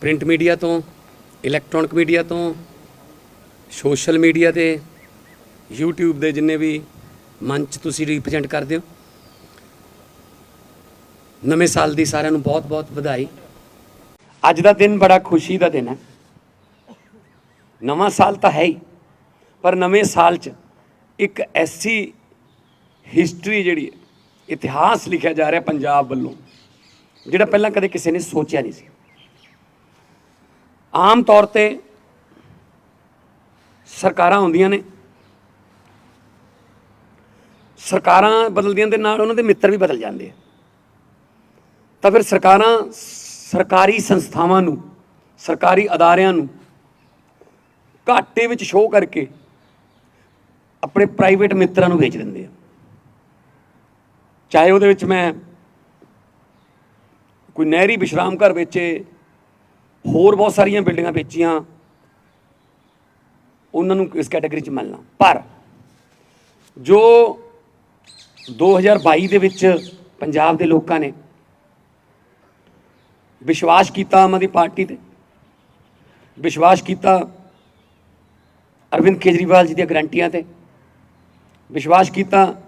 Print media ਤੋਂ, electronic media ਤੋਂ, social media ਤੇ, YouTube ਦੇ ਜਿੰਨੇ ਵੀ ਮੰਚ ਤੁਸੀਂ ਰਿਪਰੈਜ਼ੈਂਟ ਕਰਦੇ ਹੋ। ਨਵੇਂ ਸਾਲ ਦੀ ਸਾਰਿਆਂ ਨੂੰ ਬਹੁਤ-ਬਹੁਤ ਵਧਾਈ। ਅੱਜ ਦਾ ਦਿਨ ਬੜਾ ਖੁਸ਼ੀ ਦਾ ਦਿਨ ਹੈ। ਨਵਾਂ ਸਾਲ ਤਾਂ ਹੈ ਹੀ, ਪਰ ਨਵੇਂ ਸਾਲ 'ਚ ਇੱਕ ਐਸੀ ਹਿਸਟਰੀ ਜਿਹੜੀ ਇਤਿਹਾਸ ਲਿਖਿਆ ਜਾ ਰਿਹਾ ਪੰਜਾਬ ਵੱਲੋਂ, ਜਿਹੜਾ ਪਹਿਲਾਂ ਕਦੇ ਕਿਸੇ ਨੇ ਸੋਚਿਆ ਨਹੀਂ ਸੀ। ਆਮ ਤੌਰ ਤੇ ਸਰਕਾਰਾਂ ਹੁੰਦੀਆਂ ਨੇ। ਸਰਕਾਰਾਂ ਬਦਲਦੀਆਂ ਦੇ ਨਾਲ ਉਹਨਾਂ ਦੇ ਮਿੱਤਰ ਵੀ ਬਦਲ ਜਾਂਦੇ ਆ। ਤਾਂ ਫਿਰ ਸਰਕਾਰਾਂ ਸਰਕਾਰੀ ਸੰਸਥਾਵਾਂ ਨੂੰ, ਸਰਕਾਰੀ ਅਦਾਰਿਆਂ ਨੂੰ ਘਾਟੇ ਵਿੱਚ ਸ਼ੋਅ ਕਰਕੇ ਆਪਣੇ ਪ੍ਰਾਈਵੇਟ ਮਿੱਤਰਾਂ ਨੂੰ ਵੇਚ ਦਿੰਦੇ ਆ। ਚਾਹੇ ਉਹਦੇ ਵਿੱਚ ਮੈਂ ਕੋਈ ਨਹਿਰੀ ਵਿਸ਼ਰਾਮ ਘਰ ਵੇਚੇ ਹੋਰ ਬਹੁਤ ਸਾਰੀਆਂ ਬਿਲਡਿੰਗਾਂ ਵੇਚੀਆਂ। ਉਹਨਾਂ ਨੂੰ ਇਸ ਕੈਟਾਗਰੀ 'ਚ ਮਿਲਣਾ। ਪਰ ਜੋ 2022 ਦੇ ਵਿੱਚ ਪੰਜਾਬ ਦੇ ਲੋਕਾਂ ਨੇ ਵਿਸ਼ਵਾਸ ਕੀਤਾ ਆਮ ਆਦਮੀ ਪਾਰਟੀ ਤੇ, ਵਿਸ਼ਵਾਸ ਕੀਤਾ ਅਰਵਿੰਦ ਕੇਜਰੀਵਾਲ ਜੀ ਦੀਆਂ ਗਰੰਟੀਆਂ ਤੇ, ਵਿਸ਼ਵਾਸ ਕੀਤਾ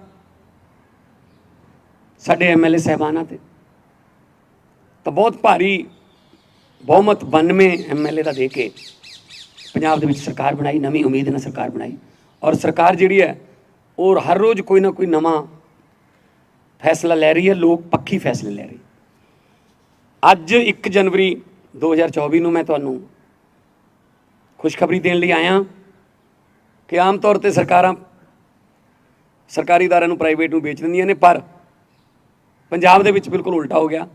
ਸਾਡੇ ਐਮਐਲਏ ਸਹਿਬਾਨਾਂ ਤੇ, ਤਾਂ ਬਹੁਤ ਭਾਰੀ ਬਹੁਮਤ 92 ਐਮਐਲਏ ਦਾ ਦੇ ਕੇ ਪੰਜਾਬ ਦੇ ਵਿੱਚ ਸਰਕਾਰ ਬਣਾਈ, ਨਵੀਂ ਉਮੀਦ ਨਾਲ ਸਰਕਾਰ ਬਣਾਈ। ਔਰ ਸਰਕਾਰ ਜਿਹੜੀ ਹੈ, ਉਹ ਹਰ ਰੋਜ਼ ਕੋਈ ਨਾ ਕੋਈ ਨਵਾਂ ਫੈਸਲਾ ਲੈ ਰਹੀ ਹੈ, ਲੋਕ ਪੱਕੀ ਫੈਸਲੇ ਲੈ ਰਹੀ। ਅੱਜ 1 ਜਨਵਰੀ 2024 ਨੂੰ ਮੈਂ ਤੁਹਾਨੂੰ ਖੁਸ਼ਖਬਰੀ ਦੇਣ ਲਈ ਆਇਆ ਕਿ ਆਮ ਤੌਰ ਤੇ ਸਰਕਾਰਾਂ ਸਰਕਾਰੀ ਇਦਾਰਿਆਂ ਨੂੰ ਪ੍ਰਾਈਵੇਟ ਨੂੰ ਵੇਚ ਦਿੰਦੀਆਂ ਨੇ, ਪਰ ਪੰਜਾਬ ਦੇ ਵਿੱਚ ਬਿਲਕੁਲ ਉਲਟਾ ਹੋ ਗਿਆ।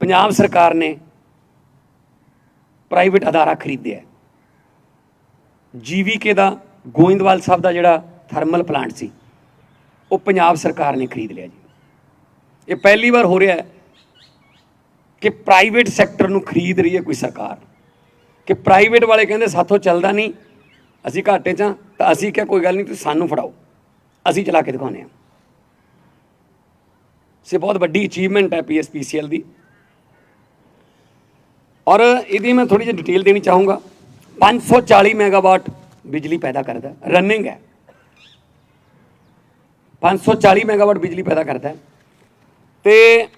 ਪੰਜਾਬ ਸਰਕਾਰ ਨੇ ਪ੍ਰਾਈਵੇਟ ਅਦਾਰਾ ਖਰੀਦਿਆ ਜੀਵੀਕੇ ਦਾ, ਗੋਇੰਦਵਾਲ ਸਾਹਿਬ ਦਾ ਜਿਹੜਾ ਥਰਮਲ ਪਲਾਂਟ ਸੀ, ਉਹ ਪੰਜਾਬ ਸਰਕਾਰ ਨੇ ਖਰੀਦ ਲਿਆ ਜੀ। ਇਹ ਪਹਿਲੀ ਵਾਰ ਹੋ ਰਿਹਾ ਹੈ ਕਿ ਪ੍ਰਾਈਵੇਟ ਸੈਕਟਰ ਨੂੰ ਖਰੀਦ ਰਹੀ ਹੈ ਕੋਈ ਸਰਕਾਰ। ਕਿ ਪ੍ਰਾਈਵੇਟ ਵਾਲੇ ਕਹਿੰਦੇ, ਸਾਥੋਂ ਚੱਲਦਾ ਨਹੀਂ, ਅਸੀਂ ਘਾਟੇ 'ਚ ਹਾਂ, ਤਾਂ ਅਸੀਂ ਕਿਹਾ, ਕੋਈ ਗੱਲ ਨਹੀਂ, ਤੁਸੀਂ ਸਾਨੂੰ ਫੜਾਓ, ਅਸੀਂ ਚਲਾ ਕੇ ਦਿਖਾਉਂਦੇ ਹਾਂ। ਸੇ ਬਹੁਤ ਵੱਡੀ ਅਚੀਵਮੈਂਟ ਹੈ ਪੀਐਸਪੀਸੀਐਲ ਦੀ। ਔਰ ਇਹਦੀ ਮੈਂ ਥੋੜੀ ਜਿਹੀ ਡਿਟੇਲ ਦੇਣੀ ਚਾਹੂੰਗਾ। 540 ਮੈਗਾਵਾਟ ਬਿਜਲੀ ਪੈਦਾ ਕਰਦਾ ਰਨਿੰਗ ਹੈ। 540 ਮੈਗਾਵਾਟ ਬਿਜਲੀ ਪੈਦਾ ਕਰਦਾ ਹੈ। ਤੇ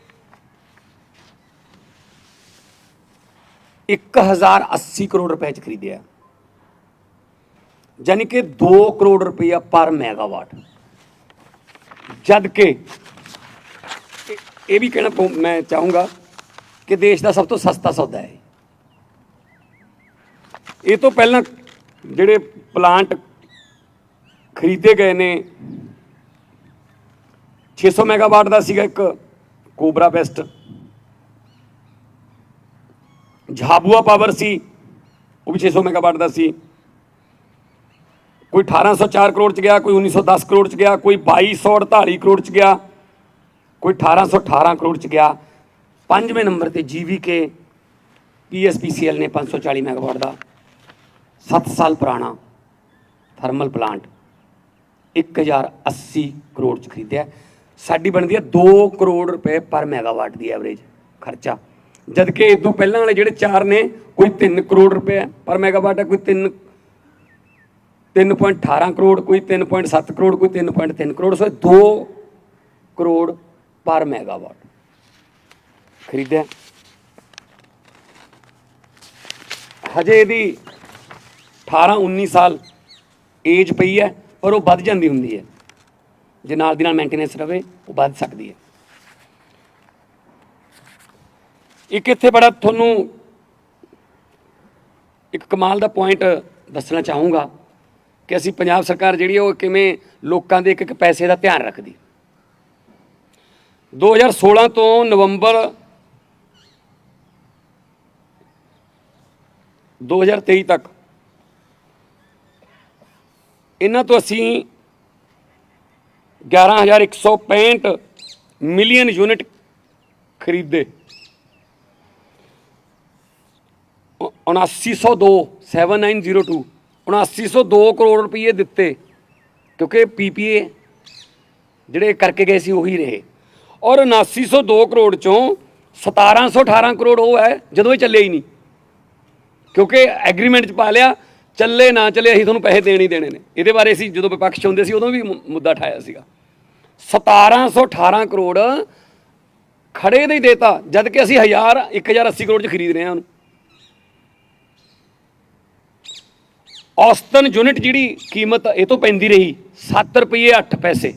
1080 ਕਰੋੜ ਰੁਪਏ ਚ ਖਰੀਦਿਆ ਯਾਨੀ ਕਿ 2 ਕਰੋੜ ਰੁਪਇਆ ਪਰ ਮੈਗਾਵਾਟ ਜਦ ਕਿ ਇਹ- ਇਹ ਵੀ ਕਹਿਣਾ ਪਊ- ਮੈਂ ਚਾਹੂੰਗਾ ਕਿ ਦੇਸ਼ ਦਾ ਸਭ ਤੋਂ ਸਸਤਾ ਸੌਦਾ ਹੈ। ਇਹ ਤੋਂ ਪਹਿਲਾਂ ਜਿਹੜੇ ਪਲਾਂਟ ਖਰੀਦੇ ਗਏ ਨੇ 600 ਮੈਗਾਵਾਟ ਦਾ ਸੀਗਾ ਇੱਕ ਕੋਬਰਾ ਬੈਸਟ ਝਾਬੂਆ ਪਾਵਰ ਸੀ, ਉਹ ਵੀ 600 ਮੈਗਾਵਾਟ ਦਾ ਸੀ। ਕੋਈ 1804 ਕਰੋੜ ਚ ਗਿਆ, ਕੋਈ 1910 ਕਰੋੜ ਚ ਗਿਆ, ਕੋਈ 2248 ਕਰੋੜ ਚ ਗਿਆ, ਕੋਈ 1818 ਕਰੋੜ ਚ ਗਿਆ। ਪੰਜਵੇਂ ਨੰਬਰ ਤੇ ਜੀਵੀਕੇ ਪੀਐਸਪੀਸੀਐਲ ਨੇ 540 ਮੈਗਾਵਾਟ ਦਾ। 7 ਸਾਲ ਪੁਰਾਣਾ ਥਰਮਲ ਪਲਾਂਟ 1080 ਕਰੋੜ ਚ ਖਰੀਦਿਆ। ਸਾਡੀ ਬਣਦੀ ਹੈ 2 ਕਰੋੜ ਰੁਪਏ ਪਰ ਮੈਗਾਵਾਟ ਦੀ ਐਵਰੇਜ ਖਰਚਾ। ਜਦਕਿ ਇਸ ਤੋਂ ਪਹਿਲਾਂ ਵਾਲੇ ਜਿਹੜੇ ਚਾਰ ਨੇ, ਕੋਈ 3 ਕਰੋੜ ਰੁਪਏ ਪਰ ਮੈਗਾਵਾਟ ਹੈ ਕੋਈ 3 3.18 ਕਰੋੜ, ਕੋਈ 3.7 ਕਰੋੜ, ਕੋਈ 3.3 ਕਰੋੜ। ਸੋ 2 ਕਰੋੜ ਪਰ ਮੈਗਾਵਾਟ ਖਰੀਦਿਆ। ਹਜੇ ਇਹਦੀ 18 19 ਸਾਲ ਏਜ ਪਈ ਹੈ, ਪਰ ਉਹ ਵੱਧ ਜਾਂਦੀ ਹੁੰਦੀ ਹੈ। ਜੇ ਨਾਲ ਦੀ ਨਾਲ ਮੇਨਟੇਨੈਂਸ ਰਵੇ, ਉਹ ਵੱਧ ਸਕਦੀ ਹੈ। ਇੱਕ ਇੱਥੇ ਬੜਾ ਤੁਹਾਨੂੰ ਇੱਕ ਕਮਾਲ ਦਾ ਪੁਆਇੰਟ ਦੱਸਣਾ ਚਾਹੂੰਗਾ ਕਿ ਅਸੀਂ ਪੰਜਾਬ ਸਰਕਾਰ ਜਿਹੜੀ ਹੈ, ਉਹ ਕਿਵੇਂ ਲੋਕਾਂ ਦੇ ਇੱਕ ਇੱਕ ਪੈਸੇ ਦਾ ਧਿਆਨ ਰੱਖਦੀ। 2016 ਤੋਂ ਨਵੰਬਰ 2023 ਤੱਕ ਇਹਨਾਂ ਤੋਂ ਅਸੀਂ 11165 ਮਿਲੀਅਨ ਯੂਨਿਟ ਖਰੀਦੇ। 7902 7902 7902 ਕਰੋੜ ਰੁਪਏ ਦਿੱਤੇ, ਕਿਉਂਕਿ ਪੀਪੀਏ ਜਿਹੜੇ ਕਰਕੇ ਗਏ ਸੀ ਉਹੀ ਰਹੇ। ਔਰ 7902 ਕਰੋੜ ਚੋਂ 1718 ਕਰੋੜ ਉਹ ਹੈ, ਜਦੋਂ ਇਹ ਚੱਲੇ ਹੀ ਨਹੀਂ। ਕਿਉਂਕਿ ਐਗਰੀਮੈਂਟ ਚ ਪਾ ਲਿਆ ਚੱਲੇ ਨਾ ਚੱਲੇ ਅਸੀਂ ਤੁਹਾਨੂੰ ਪੈਸੇ ਦੇਣੇ ਹੀ ਦੇਣੇ ਨੇ। ਇਹਦੇ ਬਾਰੇ ਅਸੀਂ ਜਦੋਂ ਵਿਪਕਸ਼ ਹੁੰਦੇ ਸੀ ਉਦੋਂ ਵੀ ਮੁੱਦਾ ਠਾਇਆ ਸੀਗਾ। 1718 ਕਰੋੜ ਖੜੇ ਦੇ ਹੀ ਦੇਤਾ ਜਦ ਕਿ ਅਸੀਂ 1000 1080 ਕਰੋੜ ਚ ਖਰੀਦ ਰਹੇ ਹਾਂ ਉਹਨੂੰ। ਔਸਤਨ ਯੂਨਿਟ ਜਿਹੜੀ ਕੀਮਤ ਇਹ ਤੋਂ ਪੈਂਦੀ ਰਹੀ 7 ਰੁਪਏ 8 ਪੈਸੇ।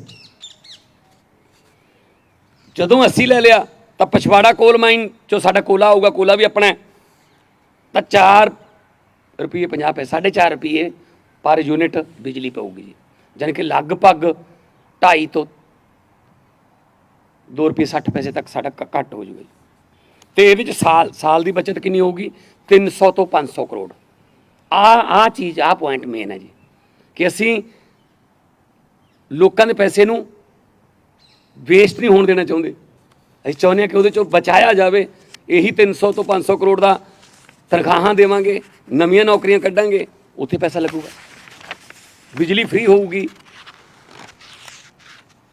ਜਦੋਂ ਅਸੀਂ ਲੈ ਲਿਆ, ਤਾਂ ਪਛਵਾੜਾ ਕੋਲ ਮਾਈਨ ਚੋਂ ਸਾਡਾ ਕੋਲਾ ਆਊਗਾ, ਕੋਲਾ ਵੀ ਆਪਣਾ ਤਾਂ 4 ਰੁਪਏ 50 ਪੈਸੇ 4.5 ਰੁਪਏ ਪਰ ਯੂਨਿਟ ਬਿਜਲੀ ਪਊਗੀ ਜੀ। ਯਾਨੀ ਕਿ ਲਗਭਗ 2.5 ਤੋਂ 2 ਰੁਪਏ 60 ਪੈਸੇ ਤੱਕ ਸਾਡਾ ਘ- ਘੱਟ ਹੋ ਜੂਗਾ ਜੀ। ਤੇ ਇਹਦੇ ਚ ਸਾਲ ਸਾਲ ਦੀ ਬਚਤ ਕਿੰਨੀ ਹੋਊਗੀ? 300 ਤੋਂ 500 ਕਰੋੜ। ਆ ਆ ਚੀਜ਼, ਆ ਪੁਆਇੰਟ ਮੇਨ ਹੈ ਜੀ। ਕਿ ਅਸੀਂ ਲੋਕਾਂ ਦੇ ਪੈਸੇ ਨੂੰ ਵੇਸਟ ਨਹੀਂ ਹੋਣ ਦੇਣਾ ਚਾਹੁੰਦੇ। ਅਸੀਂ ਚਾਹੁੰਦੇ ਹਾਂ ਕਿ ਉਹਦੇ ਚੋਂ ਬਚਾਇਆ ਜਾਵੇ। ਇਹੀ 300 ਤੋਂ 500 ਕਰੋੜ ਦਾ ਤਨਖਾਹਾਂ ਦੇਵਾਂਗੇ, ਨਵੀਆਂ ਨੌਕਰੀਆਂ ਕੱਢਾਂਗੇ, ਉੱਥੇ ਪੈਸਾ ਲੱਗੂਗਾ। ਬਿਜਲੀ ਫ੍ਰੀ ਹੋਊਗੀ।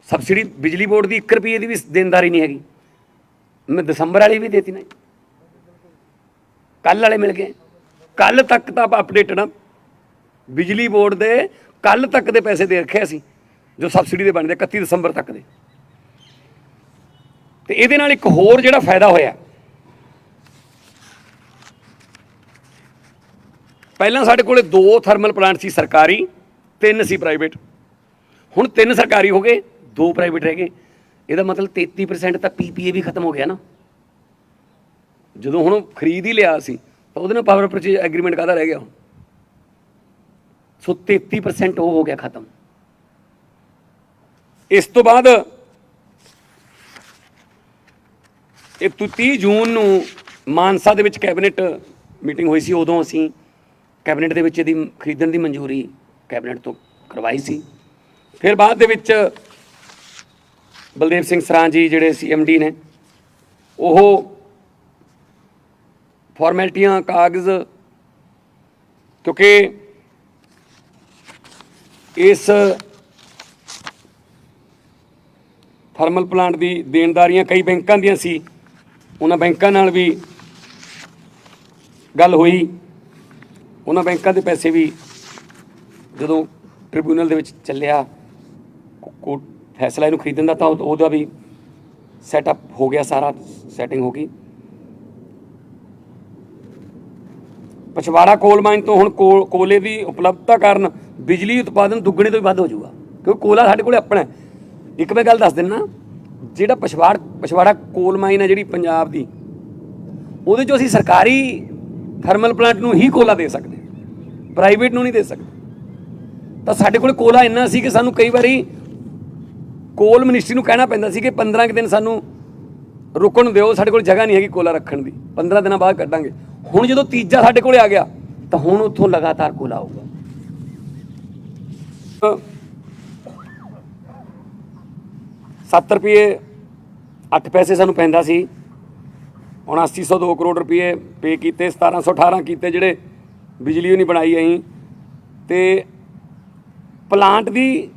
ਸਬਸਿਡੀ ਬਿਜਲੀ ਬੋਰਡ ਦੀ 1 ਰੁਪਏ ਦੀ ਵੀ ਦੇਣਦਾਰੀ ਨਹੀਂ ਹੈਗੀ। ਮੈਂ ਦਸੰਬਰ ਵਾਲੀ ਵੀ ਦੇਤੀ ਨਾ ਕੱਲ ਵਾਲੇ ਮਿਲ ਗਏ। ਕੱਲ ਤੱਕ ਤਾਂ ਅਪਡੇਟ ਨਾ। ਬਿਜਲੀ ਬੋਰਡ ਦੇ ਕੱਲ ਤੱਕ ਦੇ ਪੈਸੇ ਦੇ ਰੱਖੇ ਅਸੀਂ, ਜੋ ਸਬਸਿਡੀ ਦੇ ਬਣਦੇ 31 ਦਸੰਬਰ ਤੱਕ ਦੇ। ਤੇ ਇਹਦੇ ਨਾਲ ਇੱਕ ਹੋਰ ਜਿਹੜਾ ਫਾਇਦਾ ਹੋਇਆ ਪਹਿਲਾਂ ਸਾਡੇ ਕੋਲੇ ਦੋ ਥਰਮਲ ਪਲਾਂਟ ਸੀ ਸਰਕਾਰੀ, ਤਿੰਨ ਸੀ ਪ੍ਰਾਈਵੇਟ ਹੁਣ ਤਿੰਨ ਸਰਕਾਰੀ ਹੋ ਗਏ, ਦੋ ਪ੍ਰਾਈਵੇਟ ਰਹਿ ਗਏ। ਇਹਦਾ ਮਤਲਬ 33% ਤਾਂ ਪੀਪੀਏ ਵੀ ਖਤਮ ਹੋ ਗਿਆ ਨਾ। ਜਦੋਂ ਹੁਣ ਖਰੀਦ ਹੀ ਲਿਆ ਸੀ, ਤਾਂ ਉਹਦੇ ਨਾਲ ਪਾਵਰ ਪਰਚੇਜ ਐਗਰੀਮੈਂਟ ਕਾਹਦਾ ਰਹਿ ਗਿਆ ਹੁਣ? ਸੋ 33% ਉਹ ਹੋ ਗਿਆ ਖਤਮ। ਇਸ ਤੋਂ ਬਾਅਦ ਇਹ ਤੋਂ 30 ਜੂਨ ਨੂੰ ਮਾਨਸਾ ਦੇ ਵਿੱਚ ਕੈਬਨਿਟ ਮੀਟਿੰਗ ਹੋਈ ਸੀ, ਉਦੋਂ ਅਸੀਂ ਕੈਬਨਿਟ ਦੇ ਵਿੱਚ ਇਹਦੀ ਖਰੀਦਣ ਦੀ ਮਨਜ਼ੂਰੀ ਕੈਬਨਿਟ ਤੋਂ ਕਰਵਾਈ ਸੀ। ਫਿਰ ਬਾਅਦ ਦੇ ਵਿੱਚ ਬਲਦੇਵ ਸਿੰਘ ਸਰਾਂ ਜੀ ਜਿਹੜੇ ਸੀਐਮਡੀ ਨੇ, ਉਹ ਫਾਰਮੈਲਿਟੀਆਂ, ਕਾਗਜ਼, ਕਿਉਂਕਿ ਇਸ ਥਰਮਲ ਪਲਾਂਟ ਦੀ ਦੇਣਦਾਰੀਆਂ ਕਈ ਬੈਂਕਾਂ ਦੀਆਂ ਸੀ, ਉਹਨਾਂ ਬੈਂਕਾਂ ਨਾਲ ਵੀ ਗੱਲ ਹੋਈ। ਉਹਨਾਂ ਬੈਂਕਾਂ ਦੇ ਪੈਸੇ ਵੀ ਜਦੋਂ ਟ੍ਰਿਬਿਊਨਲ ਦੇ ਵਿੱਚ ਚੱਲਿਆ ਕੋਰਟ ਫੈਸਲਾ ਇਹਨੂੰ ਖਰੀਦਣ ਦਾ ਤਾਂ ਉਹਦਾ ਵੀ ਸੈਟਅਪ ਹੋ ਗਿਆ ਸਾਰਾ ਸੈਟਿੰਗ ਹੋ ਗਈ। ਪਛਵਾੜਾ ਕੋਲ ਮਾਈਨ ਤੋਂ ਹੁਣ ਕੋਲ- ਕੋਲੇ ਦੀ ਉਪਲਬਧਤਾ ਕਾਰਨ ਬਿਜਲੀ ਉਤਪਾਦਨ ਦੁੱਗਣੇ ਤੋਂ ਵੀ ਵੱਧ ਹੋ ਜਾਊਗਾ, ਕਿਉਂਕਿ ਕੋਲਾ ਸਾਡੇ ਕੋਲੇ ਆਪਣਾ ਇੱਕ ਮੈਂ ਗੱਲ ਦੱਸ ਦਿੰਨਾ, ਜਿਹੜਾ ਪਛਵਾੜ, ਪਛਵਾੜਾ ਕੋਲ ਮਾਈਨ ਹੈ ਜਿਹੜੀ ਪੰਜਾਬ ਦੀ, ਉਹਦੇ ਚੋਂ ਅਸੀਂ ਸਰਕਾਰੀ ਥਰਮਲ ਪਲਾਂਟ ਨੂੰ ਹੀ ਕੋਲਾ ਦੇ ਸਕਦੇ ਪ੍ਰਾਈਵੇਟ ਨੂੰ ਨਹੀਂ ਦੇ ਸਕਦੇ। ਤਾਂ ਸਾਡੇ ਕੋਲ ਕੋਲਾ ਇੰਨਾ ਸੀ ਕਿ ਸਾਨੂੰ ਕਈ ਵਾਰੀ ਕੋਲ ਮਿਨਿਸਟਰੀ ਨੂੰ ਕਹਿਣਾ ਪੈਂਦਾ ਸੀ ਕਿ 15 ਕੁ ਦਿਨ ਸਾਨੂੰ ਰੁਕਣ ਦਿਓ, ਸਾਡੇ ਕੋਲ ਜਗ੍ਹਾ ਨਹੀਂ ਹੈਗੀ ਕੋਲਾ ਰੱਖਣ ਦੀ। 15 ਦਿਨਾਂ ਬਾਅਦ ਕੱਢਾਂਗੇ। ਹੁਣ ਜਦੋਂ ਤੀਜਾ ਸਾਡੇ ਕੋਲੇ ਆ ਗਿਆ, ਤਾਂ ਹੁਣ ਉੱਥੋਂ ਲਗਾਤਾਰ ਕੋਲਾ ਆਊਗਾ। ਸੱਤ ਰੁਪਏ 8 ਪੈਸੇ ਸਾਨੂੰ ਪੈਂਦਾ ਸੀ। ਹੁਣ 8002 ਕਰੋੜ ਰੁਪਏ ਪੇ ਕੀਤੇ 1718 ਕੀਤੇ ਜਿਹੜੇ ਬਿਜਲੀ ਉਹ ਨਹੀਂ ਬਣਾਈ ਅਸੀਂ। ਤੇ ਪਲਾਂਟ ਦੀ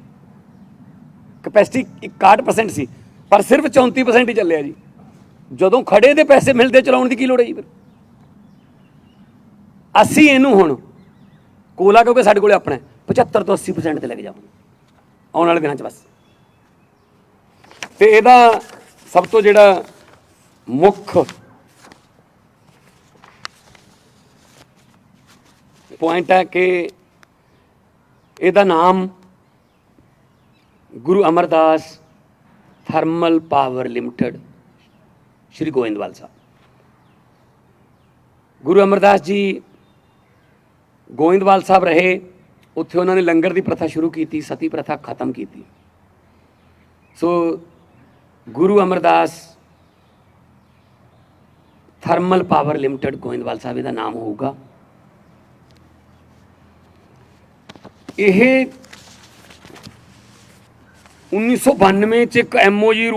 ਕਪੈਸਿਟੀ 61% ਸੀ ਪਰ ਸਿਰਫ 34% ਹੀ ਚੱਲਿਆ ਜੀ। ਜਦੋਂ ਖੜੇ ਦੇ ਪੈਸੇ ਮਿਲਦੇ ਚਲਾਉਣ ਦੀ ਕੀ ਲੋੜ ਹੈ ਜੀ ਫਿਰ? ਅਸੀਂ ਇਹਨੂੰ ਹੁਣ ਕੋਲਾ ਕਿਉਂਕਿ ਸਾਡੇ ਕੋਲੇ ਆਪਣਾ ਹੈ, 75 ਤੋਂ 80% ਤੇ ਲੈ ਕੇ ਜਾਵਾਂਗੇ। ਆਉਣ ਵਾਲੇ ਦਿਨਾਂ 'ਚ ਬਸ। ਤੇ ਇਹਦਾ ਸਭ ਤੋਂ ਜਿਹੜਾ ਮੁੱਖ ਪੁਆਇੰਟ ਹੈ ਕਿ ਇਹਦਾ ਨਾਮ Guru Amardas thermal power limited, Shri Goindwal Sahib. Guru Amardas ji Goindwal Sahib ਰਹੇ, ਉੱਥੇ ਉਹਨਾਂ ਨੇ ਲੰਗਰ ਦੀ ਪ੍ਰਥਾ ਸ਼ੁਰੂ ਕੀਤੀ, ਸਤੀ ਪ੍ਰਥਾ ਖਤਮ ਕੀਤੀ। So Guru Amardas thermal power limited Goindwal Sahib, ਇਹਦਾ ਨਾਮ ਹੋਊਗਾ। ਇਹ 1992 ਚ ਇੱਕ ਐਮਓਜੀ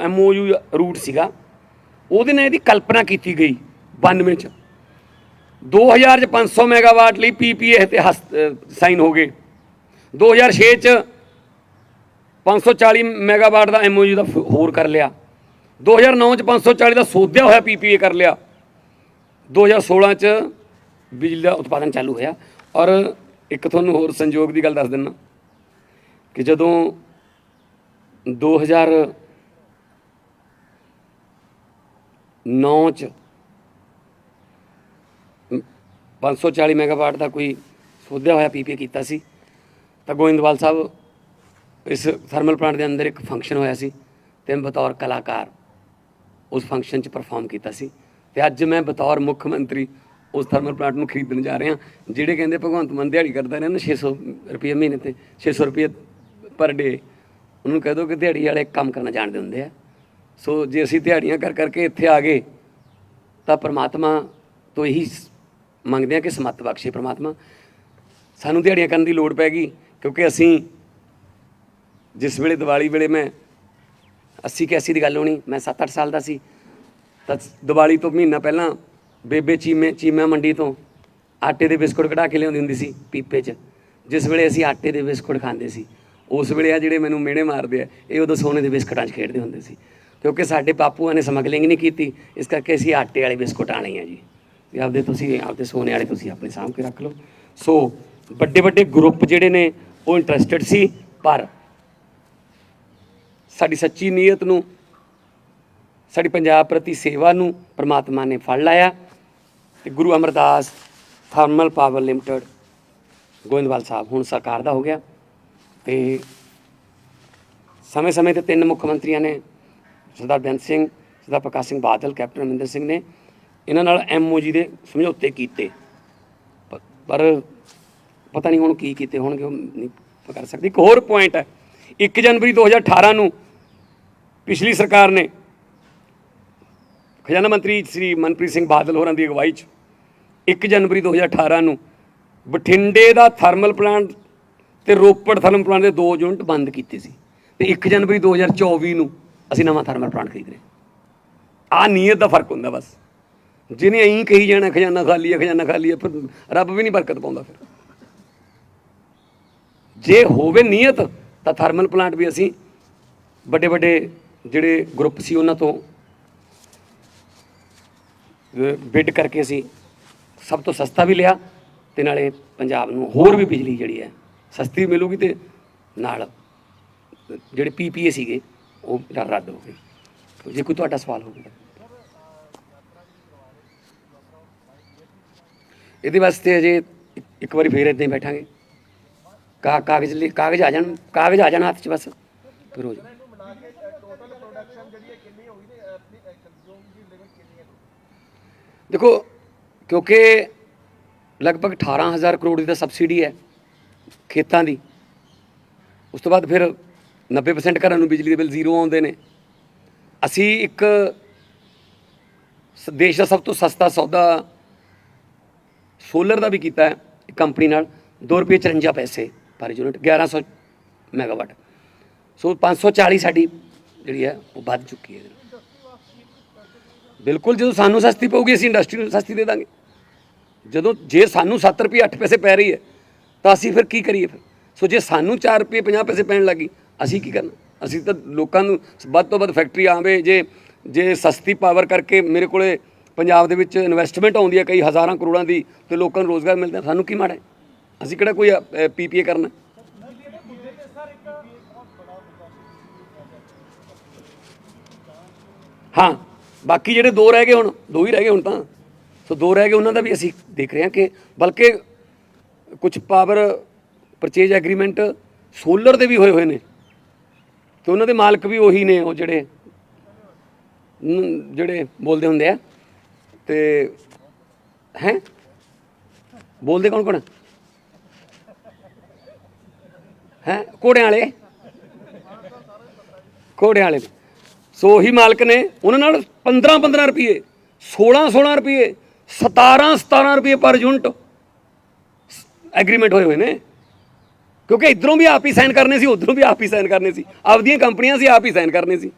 ਐਮਓਯੂ ਰੂਟ ਸੀਗਾ। ਉਹਦੇ ਨਾਲ ਇਹਦੀ ਕਲਪਨਾ ਕੀਤੀ ਗਈ 92 ਚ। 2000 ਚ 500 ਮੈਗਾਵਾਟ ਲਈ ਪੀਪੀਏ ਤੇ ਸਾਈਨ ਹੋ ਗਏ। 2006 ਚ 540 ਮੈਗਾਵਾਟ ਦਾ ਐਮਓਯੂ ਦਾ ਫ- ਹੋਰ ਕਰ ਲਿਆ। 2009 ਚ 540 ਦਾ ਸੋਧਿਆ ਹੋਇਆ ਪੀਪੀਏ ਕਰ ਲਿਆ। 2016 ਚ ਬਿਜਲੀ ਦਾ ਉਤਪਾਦਨ ਚਾਲੂ ਹੋਇਆ। ਔਰ ਇੱਕ ਤੁਹਾਨੂੰ ਹੋਰ ਸੰਯੋਗ ਦੀ ਗੱਲ ਦੱਸ ਦਿੰਨਾ ਕਿ ਜਦੋਂ 2009 ਚ 540 ਮੈਗਾਵਾਟ ਦਾ ਕੋਈ ਸੋਧਿਆ ਹੋਇਆ ਪੀਪੀਏ ਕੀਤਾ ਸੀ, ਤਾਂ ਗੋਇੰਦਵਾਲ ਸਾਹਿਬ ਇਸ ਥਰਮਲ ਪਲਾਂਟ ਦੇ ਅੰਦਰ ਇੱਕ ਫੰਕਸ਼ਨ ਹੋਇਆ ਸੀ, ਤੇ ਮੈਂ ਬਤੌਰ ਕਲਾਕਾਰ ਉਸ ਫੰਕਸ਼ਨ 'ਚ ਪਰਫਾਰਮ ਕੀਤਾ ਸੀ। ਤੇ ਅੱਜ ਮੈਂ ਬਤੌਰ ਮੁੱਖ ਮੰਤਰੀ ਉਸ ਥਰਮਲ ਪਲਾਂਟ ਨੂੰ ਖਰੀਦਣ ਜਾ ਰਹੇ ਹਾਂ। ਜਿਹੜੇ ਕਹਿੰਦੇ ਭਗਵੰਤ ਮਾਨ ਦਿਹਾੜੀ ਕਰਦਾ ਰਹਿੰਦਾ ਨਾ 600 ਰੁਪਏ ਮਹੀਨੇ ਤੇ 600 ਰੁਪਏ ਪਰ ਡੇ ਉਹਨੂੰ ਕਹਿ ਦੋ ਕਿ ਦਿਹਾੜੀ ਵਾਲੇ ਕੰਮ ਕਰਨਾ ਜਾਣਦੇ ਹੁੰਦੇ ਆ। ਸੋ ਜੇ ਅਸੀਂ ਦਿਹਾੜੀਆਂ ਕਰ ਕਰਕੇ ਇੱਥੇ ਆ ਗਏ, ਤਾਂ ਪ੍ਰਮਾਤਮਾ ਤੋਂ ਇਹੀ ਮੰਗਦੇ ਆ ਕਿ ਸਮੱਤ ਬਖਸ਼ੇ ਪ੍ਰਮਾਤਮਾ। ਸਾਨੂੰ ਦਿਹਾੜੀਆਂ ਕਰਨ ਦੀ ਲੋੜ ਪੈ ਗਈ, ਕਿਉਂਕਿ ਅਸੀਂ ਜਿਸ ਵੇਲੇ ਦੀਵਾਲੀ ਵੇਲੇ ਮੈਂ 80 81 ਦੀ ਗੱਲ ਹੋਣੀ, ਮੈਂ 7-8 ਸਾਲ ਦਾ ਸੀ, ਤਾਂ ਦੀਵਾਲੀ ਤੋਂ ਮਹੀਨਾ ਪਹਿਲਾਂ ਬੇਬੇ ਚੀਮੇ, ਚੀਮਾ ਮੰਡੀ ਤੋਂ ਆਟੇ ਦੇ ਬਿਸਕੁਟ ਕਢਾ ਕੇ ਲਿਆਉਂਦੀ ਹੁੰਦੀ ਸੀ ਪੀਪੇ 'ਚ। ਜਿਸ ਵੇਲੇ ਅਸੀਂ ਆਟੇ ਦੇ ਬਿਸਕੁਟ ਖਾਂਦੇ ਸੀ, ਉਸ ਵੇਲੇ ਆ ਜਿਹੜੇ ਮੈਨੂੰ ਮਿਹਣੇ ਮਾਰਦੇ ਆ, ਇਹ ਉਦੋਂ ਸੋਨੇ ਦੇ ਬਿਸਕੁਟਾਂ 'ਚ ਖੇਡਦੇ ਹੁੰਦੇ ਸੀ। ਕਿਉਂਕਿ ਸਾਡੇ ਬਾਪੂਆਂ ਨੇ ਸਮਗਲਿੰਗ ਨਹੀਂ ਕੀਤੀ, ਇਸ ਕਰਕੇ ਅਸੀਂ ਆਟੇ ਵਾਲੇ ਬਿਸਕੁਟ ਆਣੇ ਆ ਜੀ। ਵੀ ਆਪਦੇ ਤੁਸੀਂ, ਆਪਦੇ ਸੋਨੇ ਵਾਲੇ ਤੁਸੀਂ ਆਪਣੇ ਸਾਂਭ ਕੇ ਰੱਖ ਲਓ। ਸੋ, ਵੱਡੇ ਵੱਡੇ ਗਰੁੱਪ ਜਿਹੜੇ ਨੇ, ਉਹ ਇੰਟਰਸਟਿਡ ਸੀ, ਪਰ ਸਾਡੀ ਸੱਚੀ ਨੀਅਤ ਨੂੰ, ਸਾਡੀ ਪੰਜਾਬ ਪ੍ਰਤੀ ਸੇਵਾ ਨੂੰ ਪ੍ਰਮਾਤਮਾ ਨੇ ਫੜ ਲਾਇਆ। ਤੇ Guru Amardas thermal power limited Goindwal Sahib, ਹੁਣ ਸਰਕਾਰ ਦਾ ਹੋ ਗਿਆ ਤੇ ਸਮੇਂ-ਸਮੇਂ ਤੇ ਤਿੰਨ ਮੁੱਖ ਮੰਤਰੀਆਂ ਨੇ, ਸਰਦਾਰ ਬੇਅੰਤ ਸਿੰਘ, ਸਰਦਾਰ ਪ੍ਰਕਾਸ਼ ਸਿੰਘ ਬਾਦਲ, ਕੈਪਟਨ ਅਮਰਿੰਦਰ ਸਿੰਘ ਨੇ ਇਹਨਾਂ ਨਾਲ ਐਮਓਜੀ ਦੇ ਸਮਝੌਤੇ ਕੀਤੇ। ਪਰ ਪਤਾ ਨਹੀਂ ਹੁਣ ਕੀ ਕੀਤੇ ਹੋਣਗੇ, ਉਹ ਨਹੀਂ ਕਰ ਸਕਦੇ। ਇੱਕ ਹੋਰ ਪੁਆਇੰਟ ਹੈ 1 ਜਨਵਰੀ 2018 ਨੂੰ ਪਿਛਲੀ ਸਰਕਾਰ ਨੇ ਖਜ਼ਾਨਾ ਮੰਤਰੀ ਸ੍ਰੀ ਮਨਪ੍ਰੀਤ ਸਿੰਘ ਬਾਦਲ ਹੋਰਾਂ ਦੀ ਅਗਵਾਈ 'ਚ 1 ਜਨਵਰੀ 2018 ਨੂੰ ਬਠਿੰਡੇ ਦਾ ਥਰਮਲ ਪਲਾਂਟ ਤੇ ਰੋਪੜ ਥਰਮਲ ਪਲਾਂਟ ਦੇ ਦੋ ਯੂਨਿਟ ਬੰਦ ਕੀਤੇ ਸੀ। ਤੇ 1 ਜਨਵਰੀ 2024 ਨੂੰ ਅਸੀਂ ਨਵਾਂ ਥਰਮਲ ਪਲਾਂਟ ਖਰੀਦ ਰਹੇ ਆ ਨੀਅਤ ਦਾ ਫ਼ਰਕ ਹੁੰਦਾ ਬਸ। ਜਿਹਨੇ ਐਂ ਕਹੀ ਜਾਣਾ, ਖਜ਼ਾਨਾ ਖਾਲੀ ਹੈ ਖਜ਼ਾਨਾ ਖਾਲੀ ਹੈ ਫਿਰ ਰੱਬ ਵੀ ਨਹੀਂ ਬਰਕਤ ਪਾਉਂਦਾ ਫਿਰ। ਜੇ ਹੋਵੇ ਨੀਅਤ, ਤਾਂ ਥਰਮਲ ਪਲਾਂਟ ਵੀ ਅਸੀਂ ਵੱਡੇ ਵੱਡੇ ਜਿਹੜੇ ਗਰੁੱਪ ਸੀ ਉਹਨਾਂ ਤੋਂ ਬਿਡ ਕਰਕੇ ਅਸੀਂ ਸਭ ਤੋਂ ਸਸਤਾ ਵੀ ਲਿਆ ਤੇ ਨਾਲੇ ਪੰਜਾਬ ਨੂੰ ਹੋਰ ਵੀ ਬਿਜਲੀ ਜਿਹੜੀ ਹੈ ਸਸਤੀ ਮਿਲੂਗੀ ਤੇ ਨਾਲ ਜਿਹੜੇ ਪੀਪੀਏ ਸੀਗੇ ਉਹ ਰੱਦ ਹੋ ਗਏ। ਜੇ ਕੋਈ ਤੁਹਾਡਾ ਸਵਾਲ ਹੋਵੇ ਇਹਦੇ ਵਾਸਤੇ ਅਜੇ ਇੱਕ- ਵਾਰੀ ਫੇਰ ਇੱਦਾਂ ਹੀ ਬੈਠਾਂਗੇ। ਕਾ, ਕਾਗਜ਼ ਲਈ ਕਾਗਜ਼ ਆ ਜਾਣ, ਕਾਗਜ਼ ਆ ਜਾਣ ਹੱਥ 'ਚ ਬਸ। ਫਿਰ ਹੋ ਜਾਊ। ਦੇਖੋ ਕਿਉਂਕਿ ਲਗਭਗ 18000 ਕਰੋੜ ਦੀ ਤਾਂ ਸਬਸਿਡੀ ਹੈ ਖੇਤਾਂ ਦੀ। ਉਸ ਤੋਂ ਬਾਅਦ ਫਿਰ 90% ਘਰਾਂ ਨੂੰ ਬਿਜਲੀ ਦੇ ਬਿੱਲ ਜ਼ੀਰੋ ਆਉਂਦੇ ਨੇ। ਅਸੀਂ ਇੱਕ ਦੇਸ਼ ਦਾ ਸਭ ਤੋਂ ਸਸਤਾ ਸੌਦਾ ਸੋਲਰ ਦਾ ਵੀ ਕੀਤਾ ਹੈ ਇੱਕ ਕੰਪਨੀ ਨਾਲ 2 ਰੁਪਏ 54 ਪੈਸੇ ਪਰ ਯੂਨਿਟ 1100 ਮੈਗਾਵਾਟ। ਸੋ 540 ਸਾਡੀ ਜਿਹੜੀ ਹੈ ਉਹ ਵੱਧ ਚੁੱਕੀ ਹੈ। ਬਿਲਕੁਲ ਜਦੋਂ ਸਾਨੂੰ ਸਸਤੀ ਪਊਗੀ, ਅਸੀਂ ਇੰਡਸਟਰੀ ਨੂੰ ਸਸਤੀ ਦੇ ਦਾਂਗੇ। ਜਦੋਂ ਜੇ ਸਾਨੂੰ 7 ਰੁਪਏ 8 ਪੈਸੇ ਪੈ ਰਹੀ ਹੈ, ਤਾਂ ਅਸੀਂ ਫਿਰ ਕੀ ਕਰੀਏ ਫਿਰ? ਸੋ ਜੇ ਸਾਨੂੰ 4 ਰੁਪਏ 50 ਪੈਸੇ ਪੈਣ ਲੱਗੀ ਅਸੀਂ ਕੀ ਕਰਨਾ? ਅਸੀਂ ਤਾਂ ਲੋਕਾਂ ਨੂੰ ਵੱਧ ਤੋਂ ਵੱਧ ਫੈਕਟਰੀ ਆਵੇ, ਜੇ ਜੇ ਸਸਤੀ ਪਾਵਰ ਕਰਕੇ ਮੇਰੇ ਕੋਲੇ ਪੰਜਾਬ ਦੇ ਵਿੱਚ ਇਨਵੈਸਟਮੈਂਟ ਆਉਂਦੀ ਹੈ ਕਈ ਹਜ਼ਾਰਾਂ ਕਰੋੜਾਂ ਦੀ, ਤੇ ਲੋਕਾਂ ਨੂੰ ਰੋਜ਼ਗਾਰ ਮਿਲਦਾ, ਸਾਨੂੰ ਕੀ ਮਾੜਾ ਹੈ? ਅਸੀਂ ਕਿਹੜਾ ਕੋਈ ਪੀਪੀਏ ਕਰਨਾ? ਹਾਂ, ਬਾਕੀ ਜਿਹੜੇ ਦੋ ਰਹਿ ਗਏ ਹੁਣ, ਦੋ ਹੀ ਰਹਿ ਗਏ ਹੁਣ ਤਾਂ। ਸੋ ਦੋ ਰਹਿ ਗਏ, ਉਹਨਾਂ ਦਾ ਵੀ ਅਸੀਂ ਦੇਖ ਰਹੇ ਹਾਂ ਕਿ ਬਲਕਿ ਕੁਝ ਪਾਵਰ ਪਰਚੇਜ ਐਗਰੀਮੈਂਟ ਸੋਲਰ ਦੇ ਵੀ ਹੋਏ ਹੋਏ ਨੇ। ਤੇ ਉਹਨਾਂ ਦੇ ਮਾਲਕ ਵੀ ਉਹੀ ਨੇ, ਉਹ ਜਿਹੜੇ ਜਿਹੜੇ ਬੋਲਦੇ ਹੁੰਦੇ ਆ। ਤੇ ਹੈ? ਬੋਲਦੇ ਕੌਣ ਕੌਣ ਹੈ? ਘੋੜਿਆਂ ਵਾਲੇ? ਘੋੜਿਆਂ ਵਾਲੇ। ਸੋ ਉਹੀ ਮਾਲਕ ਨੇ, ਉਹਨਾਂ ਨਾਲ 15 15 ਰੁਪਏ 16 16 ਰੁਪਏ 17 17 ਰੁਪਏ ਪਰ ਯੂਨਿਟ ਐਗਰੀਮੈਂਟ ਹੋਏ ਹੋਏ ਨੇ। ਕਿਉਂਕਿ ਇਧਰੋਂ ਵੀ ਆਪ ਹੀ ਸਾਈਨ ਕਰਨੇ ਸੀ, ਉਧਰੋਂ ਵੀ ਆਪ ਹੀ ਸਾਈਨ ਕਰਨੇ ਸੀ। ਆਪਦੀਆਂ ਕੰਪਨੀਆਂ ਸੀ, ਆਪ ਹੀ ਸਾਈਨ ਕਰਨੇ ਸੀ।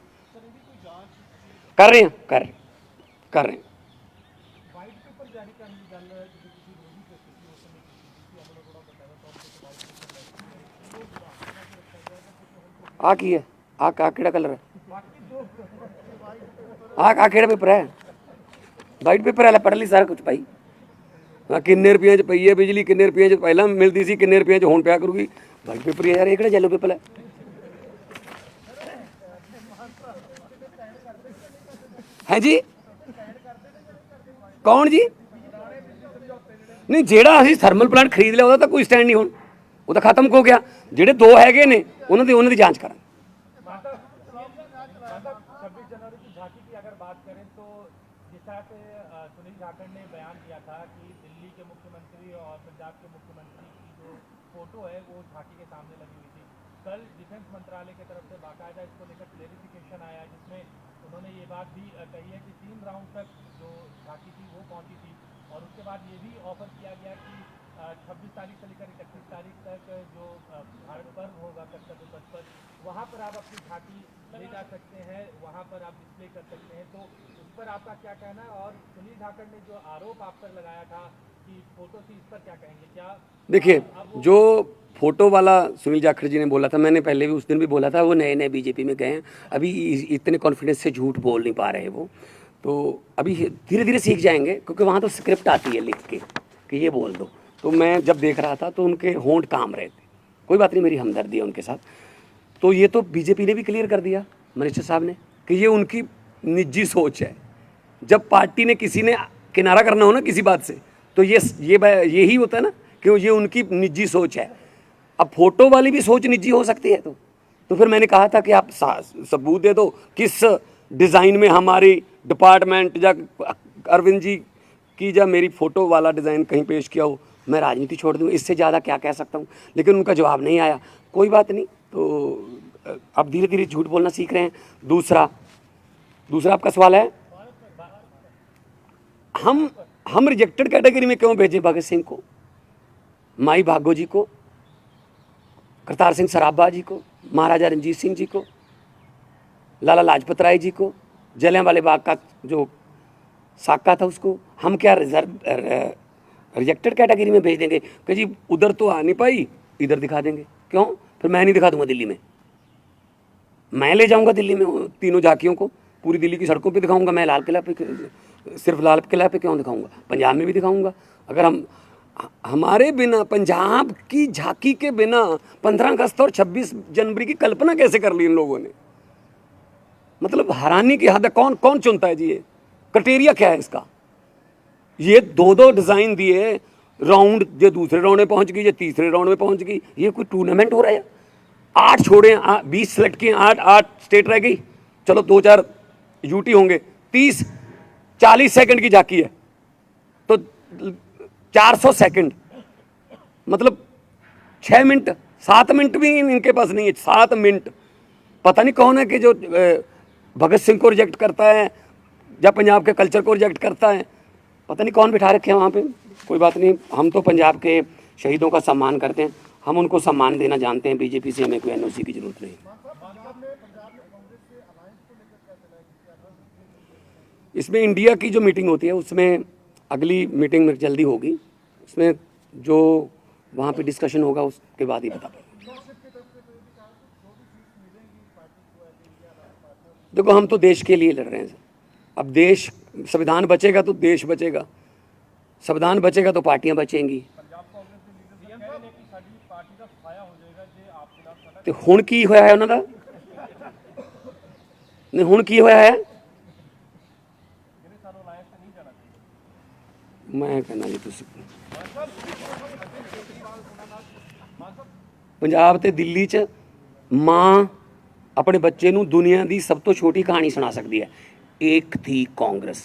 ਕਰ ਰਹੇ ਹਾਂ, ਕਰ ਰਹੇ ਕਰ ਰਹੇ ਹਾਂ। ਆ ਕੀ ਹੈ? ਆ ਕਾ ਕਿਹੜਾ ਕਲਰ ਹੈ? ਆ ਆ ਕਿਹੜਾ ਪੇਪਰ ਹੈ? ਵਾਈਟ ਪੇਪਰ ਵਾਲਾ ਪੜ੍ਹ ਲਈ ਸਾਰਾ ਕੁਝ ਭਾਈ। ਹਾਂ, ਕਿੰਨੇ ਰੁਪਈਆਂ ਚ ਪਈ ਹੈ ਬਿਜਲੀ, ਕਿੰਨੇ ਰੁਪਈਆਂ ਚ ਪਹਿਲਾਂ ਮਿਲਦੀ ਸੀ, ਕਿੰਨੇ ਰੁਪਈਆਂ ਚ ਹੁਣ ਪਿਆ ਕਰੂਗੀ। ਵਾਈਟ ਪੇਪਰ ਯਾਰ, ਇਹ ਕਿਹੜਾ ਯੈਲੋ ਪੇਪਰ ਹੈ? ਹੈ ਜੀ ਕੌਣ ਜੀ? ਨਹੀਂ, ਜਿਹੜਾ ਅਸੀਂ ਥਰਮਲ ਪਲਾਂਟ ਖਰੀਦ ਲਿਆ, ਉਹਦਾ ਤਾਂ ਕੋਈ ਸਟੈਂਡ ਨਹੀਂ ਹੁਣ। ਉਹ ਤਾਂ ਖਤਮ ਹੋ ਗਿਆ। ਜਿਹੜੇ ਦੋ ਹੈਗੇ ਨੇ, ਉਹਨਾਂ ਦੀ ਉਹਨਾਂ ਦੀ ਜਾਂਚ ਕਰਾਂ। फ़ोटो है वो झांकी के सामने लगी हुई थी। कल डिफेंस मंत्रालय की तरफ़ से बाकायदा इसको लेकर क्लेरिफिकेशन आया, जिसमें उन्होंने ये बात भी कही है कि तीन राउंड तक जो झांकी थी वो पहुँची थी। और उसके बाद ये भी ऑफ़र किया गया कि छब्बीस तारीख से लेकर इकतीस तारीख तक जो भारत पर्व होगा कर्तव्य पथ पर, वहाँ पर आप अपनी झांकी ले जा सकते हैं, वहाँ पर आप डिस्प्ले कर सकते हैं। तो उस पर आपका क्या कहना है? और सुनील धाकड़ ने जो आरोप आप पर लगाया था देखिए जो फ़ोटो वाला सुनील जाखड़ जी ने बोला था मैंने पहले भी उस दिन भी बोला था वो नए नए बीजेपी में गए हैं। अभी इतने कॉन्फिडेंस से झूठ बोल नहीं पा रहे वो। तो अभी धीरे धीरे सीख जाएँगे क्योंकि वहाँ तो स्क्रिप्ट आती है लिख के कि ये बोल दो। तो मैं जब देख रहा था तो उनके होंठ काम रहे थे। कोई बात नहीं मेरी हमदर्दी है उनके साथ। तो ये तो बीजेपी ने भी क्लियर कर दिया मिनिस्टर साहब ने कि ये उनकी निजी सोच है। जब पार्टी ने किसी ने किनारा करना हो ना किसी बात से तो ये ये यही होता है ना कि ये उनकी निजी सोच है। अब फ़ोटो वाली भी सोच निजी हो सकती है तो। तो फिर मैंने कहा था कि आप सबूत दे दो किस डिज़ाइन में हमारी डिपार्टमेंट या अरविंद जी की या मेरी फ़ोटो वाला डिज़ाइन कहीं पेश किया हो, मैं राजनीति छोड़ दूँ, इससे ज़्यादा क्या कह सकता हूँ? लेकिन उनका जवाब नहीं आया। कोई बात नहीं तो अब धीरे धीरे झूठ बोलना सीख रहे हैं। दूसरा दूसरा आपका सवाल है? हम हम रिजेक्टेड कैटेगरी में क्यों भेजें भगत सिंह को? माई भागो जी को, करतार सिंह सराबा जी को, महाराजा रंजीत सिंह जी को, लाला लाजपत राय जी को जलियाँ वाले बाग का जो साका था उसको हम क्या रिज़र्व रिजेक्टेड कैटेगरी में भेज देंगे? कि जी, उधर तो आ नहीं पाई, इधर दिखा देंगे। क्यों? फिर मैं नहीं दिखा दूँगा दिल्ली में। मैं ले जाऊँगा दिल्ली में तीनों झांकियों को। पूरी दिल्ली की सड़कों पे दिखाऊँगा, मैं लाल किला पे, सिर्फ़ लाल किला पे क्यों दिखाऊँगा? पंजाब में भी दिखाऊँगा। अगर हम, हमारे बिना, पंजाब की झांकी के बिना पंद्रह अगस्त और छब्बीस जनवरी की कल्पना कैसे कर ली इन लोगों ने? मतलब हैरानी की हद कौन कौन चुनता है जी ये? क्राइटेरिया क्या है इसका? ये दो दो डिज़ाइन दिए, राउंड ये दूसरे राउंड में पहुँच गई ये तीसरे राउंड में पहुँच गई, ये कोई टूर्नामेंट हो रहा है? आठ छोड़े बीस सेलेक्ट किए, आठ आठ स्टेट रह गई। चलो दो चार यूटी होंगे। तीस, चालीस सेकंड की झाकी है। तो चार सौ सेकेंड मतलब छः मिनट, सात मिनट भी इनके पास नहीं है। सात मिनट। पता नहीं कौन है कि जो भगत सिंह को रिजेक्ट करता है, या पंजाब के कल्चर को रिजेक्ट करता है। पता नहीं कौन बिठा रखे हैं वहाँ पे। कोई बात नहीं। हम तो पंजाब के शहीदों का सम्मान करते हैं। हम उनको सम्मान देना जानते हैं। बीजेपी से हमें कोई एनओसी की ज़रूरत नहीं। इसमें इंडिया की जो मीटिंग होती है उसमें अगली मीटिंग में जल्दी होगी उसमें जो वहाँ पे डिस्कशन होगा उसके बाद ही बता पाएंगे देखो हम तो देश के लिए लड़ रहे हैं अब देश संविधान बचेगा तो देश बचेगा संविधान बचेगा तो पार्टियां बचेंगी ਤੇ ਹੁਣ ਕੀ ਹੋਇਆ ਹੈ ਉਹਨਾਂ ਦਾ ਨਹੀਂ ਹੁਣ ਕੀ ਹੋਇਆ ਹੈ ਮੈਂ ਕਹਿੰਦਾ ਜੀ ਤੁਸੀਂ। ਪੰਜਾਬ ਤੇ ਦਿੱਲੀ 'ਚ ਮਾਂ ਆਪਣੇ ਬੱਚੇ ਨੂੰ ਦੁਨੀਆ ਦੀ ਸਭ ਤੋਂ ਛੋਟੀ ਕਹਾਣੀ ਸੁਣਾ ਸਕਦੀ ਹੈ। ਇੱਕ ਥੀ ਕਾਂਗਰਸ।